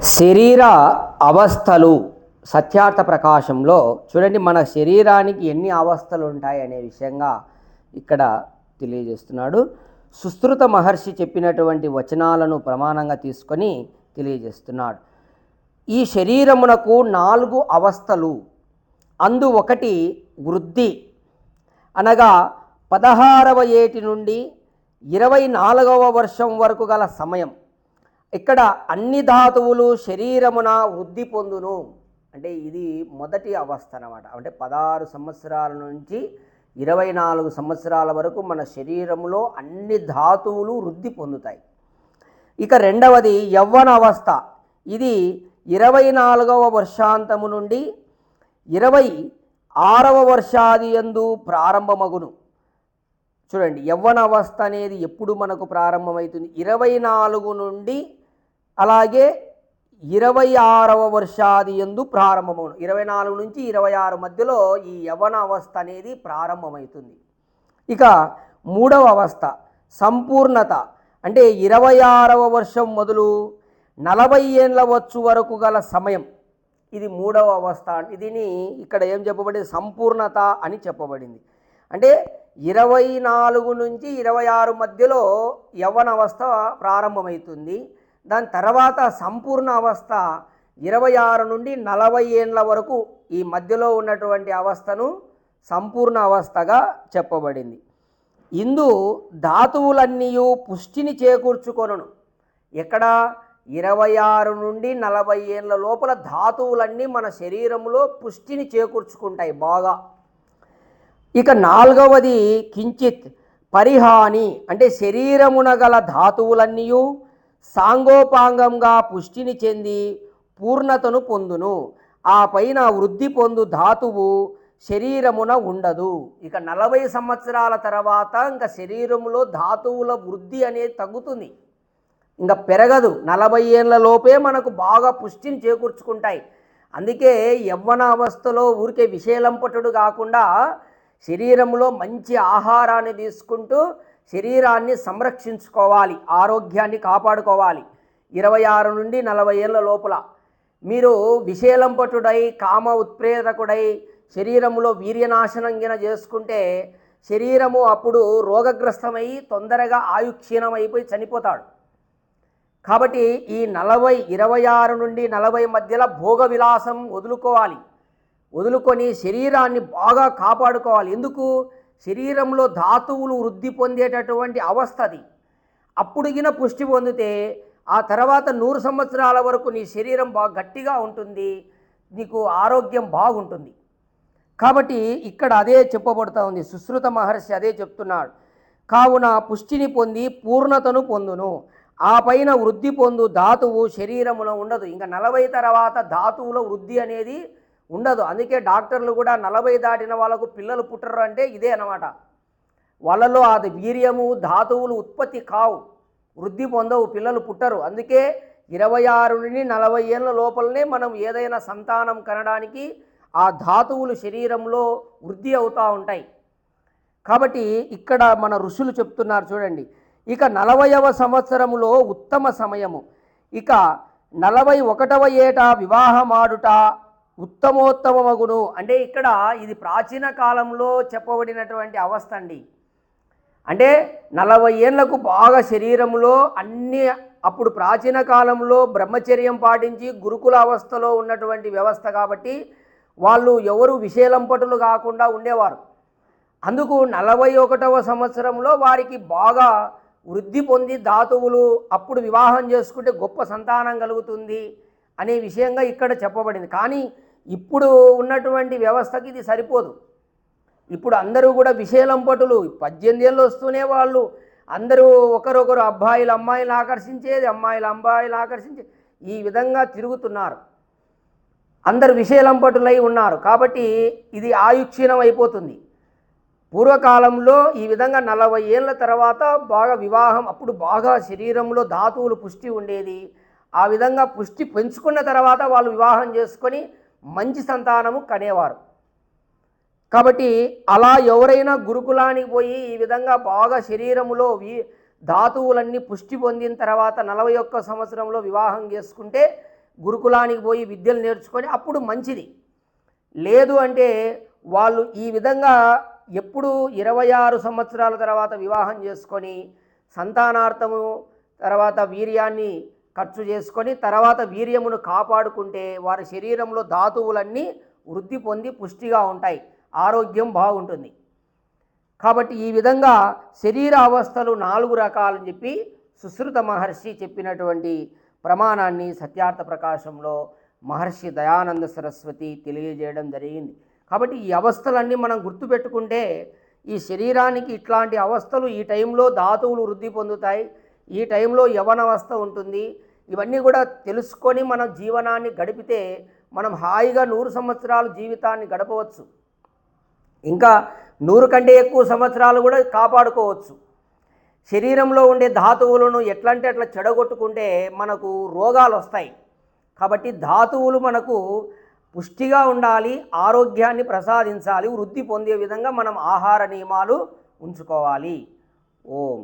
శరీర అవస్థలు సత్యార్థ ప్రకాశంలో చూడండి మన శరీరానికి ఎన్ని అవస్థలు ఉంటాయి అనే విషయంగా ఇక్కడ తెలియజేస్తున్నాడు. సుశ్రుత మహర్షి చెప్పినటువంటి వచనాలను ప్రమాణంగా తీసుకొని తెలియజేస్తున్నాడు. ఈ శరీరమునకు నాలుగు అవస్థలు అందు ఒకటి వృద్ధి అనగా పదహారవ ఏటి నుండి ఇరవై నాలుగవ వర్షం వరకు గల సమయం. ఇక్కడ అన్ని ధాతువులు శరీరమున వృద్ధి పొందును. అంటే ఇది మొదటి అవస్థ అనమాట అంటే పదహారు సంవత్సరాల నుంచి ఇరవై నాలుగు సంవత్సరాల వరకు మన శరీరంలో అన్ని ధాతువులు వృద్ధి పొందుతాయి. ఇక రెండవది యవ్వన అవస్థ. ఇది ఇరవై నాలుగవ వర్షాంతము నుండి ఇరవై ఆరవ వర్షాది యందు ప్రారంభమగును. చూడండి యవ్వన అవస్థ అనేది ఎప్పుడు మనకు ప్రారంభమవుతుంది? ఇరవై నాలుగు నుండి అలాగే ఇరవై ఆరవ వర్షాది ఎందు ప్రారంభమవును. ఇరవై నాలుగు నుంచి ఇరవై ఆరు మధ్యలో ఈ యవన అవస్థ అనేది ప్రారంభమవుతుంది. ఇక మూడవ అవస్థ సంపూర్ణత. అంటే ఇరవై ఆరవ వర్షం మొదలు నలభై ఏండ్ల వచ్చు వరకు గల సమయం. ఇది మూడవ అవస్థ. దీని ఇక్కడ ఏం చెప్పబడింది? సంపూర్ణత అని చెప్పబడింది. అంటే ఇరవై నాలుగు నుంచి ఇరవై ఆరు మధ్యలో యవ్వన అవస్థ ప్రారంభమవుతుంది. దాని తర్వాత సంపూర్ణ అవస్థ ఇరవై ఆరు నుండి నలభై ఏండ్ల వరకు ఈ మధ్యలో ఉన్నటువంటి అవస్థను సంపూర్ణ అవస్థగా చెప్పబడింది. ఇందు ధాతువులన్నీ పుష్టిని చేకూర్చుకొనను. ఎక్కడ? ఇరవై ఆరు నుండి నలభై ఏళ్ళ లోపల ధాతువులన్నీ మన శరీరంలో పుష్టిని చేకూర్చుకుంటాయి బాగా. ఇక నాలుగవది కించిత్ పరిహాని అంటే శరీరమున గల ధాతువులన్నీ సాంగోపాంగంగా పుష్టిని చెంది పూర్ణతను పొందును. ఆ పైన వృద్ధి పొందు ధాతువు శరీరమున ఉండదు. ఇక నలభై సంవత్సరాల తర్వాత ఇంకా శరీరంలో ధాతువుల వృద్ధి అనేది తగ్గుతుంది. ఇంకా పెరగదు. నలభై ఏళ్ళ లోపే మనకు బాగా పుష్టిని చేకూర్చుకుంటాయి. అందుకే యవ్వన అవస్థలో ఊరికే విషయలంపటుడు కాకుండా శరీరంలో మంచి ఆహారాన్ని తీసుకుంటూ శరీరాన్ని సంరక్షించుకోవాలి ఆరోగ్యాన్ని కాపాడుకోవాలి. ఇరవై ఆరు నుండి నలభై ఏళ్ళ లోపల మీరు విశేలంపటుడై కామ ఉత్ప్రేరకుడై శరీరంలో వీర్యనాశనంగిన చేసుకుంటే శరీరము అప్పుడు రోగగ్రస్తమై తొందరగా ఆయుక్షీణమైపోయి చనిపోతాడు. కాబట్టి ఈ నలభై ఇరవై ఆరు నుండి నలభై మధ్యలో భోగ విలాసం వదులుకోవాలి. వదులుకొని శరీరాన్ని బాగా కాపాడుకోవాలి. ఎందుకు? శరీరంలో ధాతువులు వృద్ధి పొందేటటువంటి అవస్థది. అప్పుడుగిన అప్పుడు పుష్టి పొందితే ఆ తర్వాత నూరు సంవత్సరాల వరకు నీ శరీరం బాగా గట్టిగా ఉంటుంది. నీకు ఆరోగ్యం బాగుంటుంది. కాబట్టి ఇక్కడ అదే చెప్పబడుతూ ఉంది. సుశ్రుత మహర్షి అదే చెప్తున్నాడు. కావున పుష్టిని పొంది పూర్ణతను పొందును. ఆ పైన వృద్ధి పొందు ధాతువు శరీరములో ఉండదు. ఇంకా నలభై తర్వాత ధాతువుల వృద్ధి అనేది ఉండదు. అందుకే డాక్టర్లు కూడా నలభై దాటిన వాళ్ళకు పిల్లలు పుట్టరు అంటే ఇదే అనమాట వాళ్ళలో అది వీర్యము ధాతువులు ఉత్పత్తి కావు. వృద్ధి పొందవు పిల్లలు పుట్టరు. అందుకే ఇరవై ఆరు నుండి నలభై ఏళ్ళ లోపలనే మనం ఏదైనా సంతానం కనడానికి ఆ ధాతువులు శరీరంలో వృద్ధి అవుతూ ఉంటాయి. కాబట్టి ఇక్కడ మన ఋషులు చెప్తున్నారు చూడండి. ఇక నలభైవ సంవత్సరములో ఉత్తమ సమయము. ఇక నలభై ఒకటవ ఏట వివాహమాడుట ఉత్తమోత్తమమగును. అంటే ఇక్కడ ఇది ప్రాచీన కాలంలో చెప్పబడినటువంటి అవస్థ అండి అంటే నలభై ఏళ్ళకు బాగా శరీరంలో అన్ని అప్పుడు ప్రాచీన కాలంలో బ్రహ్మచర్యం పాటించి గురుకుల అవస్థలో ఉన్నటువంటి వ్యవస్థ కాబట్టి వాళ్ళు ఎవరు విషయలంపటులు కాకుండా ఉండేవారు. అందుకు నలభై ఒకటవ సంవత్సరంలో వారికి బాగా వృద్ధి పొంది ధాతువులు అప్పుడు వివాహం చేసుకుంటే గొప్ప సంతానం కలుగుతుంది అనే విషయంగా ఇక్కడ చెప్పబడింది. కానీ ఇప్పుడు ఉన్నటువంటి వ్యవస్థకి ఇది సరిపోదు. ఇప్పుడు అందరూ కూడా విషయలంపటులు పద్దెనిమిది ఏళ్ళు వస్తూనే వాళ్ళు. అందరూ ఒకరొకరు అబ్బాయిలు అమ్మాయిలు ఆకర్షించేది అమ్మాయిలు అబ్బాయిలు ఆకర్షించే ఈ విధంగా తిరుగుతున్నారు. అందరు విషయలంపటులై ఉన్నారు. కాబట్టి ఇది ఆయుక్షీణం అయిపోతుంది. పూర్వకాలంలో ఈ విధంగా నలభై ఏళ్ళ తర్వాత బాగా వివాహం అప్పుడు బాగా శరీరంలో ధాతువులు పుష్టి ఉండేది. ఆ విధంగా పుష్టి పెంచుకున్న తర్వాత వాళ్ళు వివాహం చేసుకొని మంచి సంతానము కనేవారు. కాబట్టి అలా ఎవరైనా గురుకులానికి పోయి ఈ విధంగా బాగా శరీరములో వి ధాతువులన్నీ పుష్టి పొందిన తర్వాత నలభై ఒక్క సంవత్సరంలో వివాహం చేసుకుంటే గురుకులానికి పోయి విద్యలు నేర్చుకొని అప్పుడు మంచిది. లేదు అంటే వాళ్ళు ఈ విధంగా ఎప్పుడు ఇరవై ఆరు సంవత్సరాల తర్వాత వివాహం చేసుకొని సంతానార్థము తర్వాత వీర్యాన్ని ఖర్చు చేసుకొని తర్వాత వీర్యమును కాపాడుకుంటే వారి శరీరంలో ధాతువులన్నీ వృద్ధి పొంది పుష్టిగా ఉంటాయి. ఆరోగ్యం బాగుంటుంది. కాబట్టి ఈ విధంగా శరీర అవస్థలు నాలుగు రకాలని చెప్పి సుశ్రుత మహర్షి చెప్పినటువంటి ప్రమాణాన్ని సత్యార్థ ప్రకాశంలో మహర్షి దయానంద సరస్వతి తెలియజేయడం జరిగింది. కాబట్టి ఈ అవస్థలన్నీ మనం గుర్తుపెట్టుకుంటే ఈ శరీరానికి ఇట్లాంటి అవస్థలు ఈ టైంలో ధాతువులు వృద్ధి పొందుతాయి. ఈ టైంలో యవనవస్థ ఉంటుంది. ఇవన్నీ కూడా తెలుసుకొని మన జీవనాన్ని గడిపితే మనం హాయిగా నూరు సంవత్సరాలు జీవితాన్ని గడపవచ్చు. ఇంకా నూరు కంటే ఎక్కువ సంవత్సరాలు కూడా కాపాడుకోవచ్చు. శరీరంలో ఉండే ధాతువులను ఎట్లంటే అట్లా చెడగొట్టుకుంటే మనకు రోగాలు వస్తాయి. కాబట్టి ధాతువులు మనకు పుష్టిగా ఉండాలి ఆరోగ్యాన్ని ప్రసాదించాలి వృద్ధి పొందే విధంగా మనం ఆహార నియమాలు ఉంచుకోవాలి. ఓం.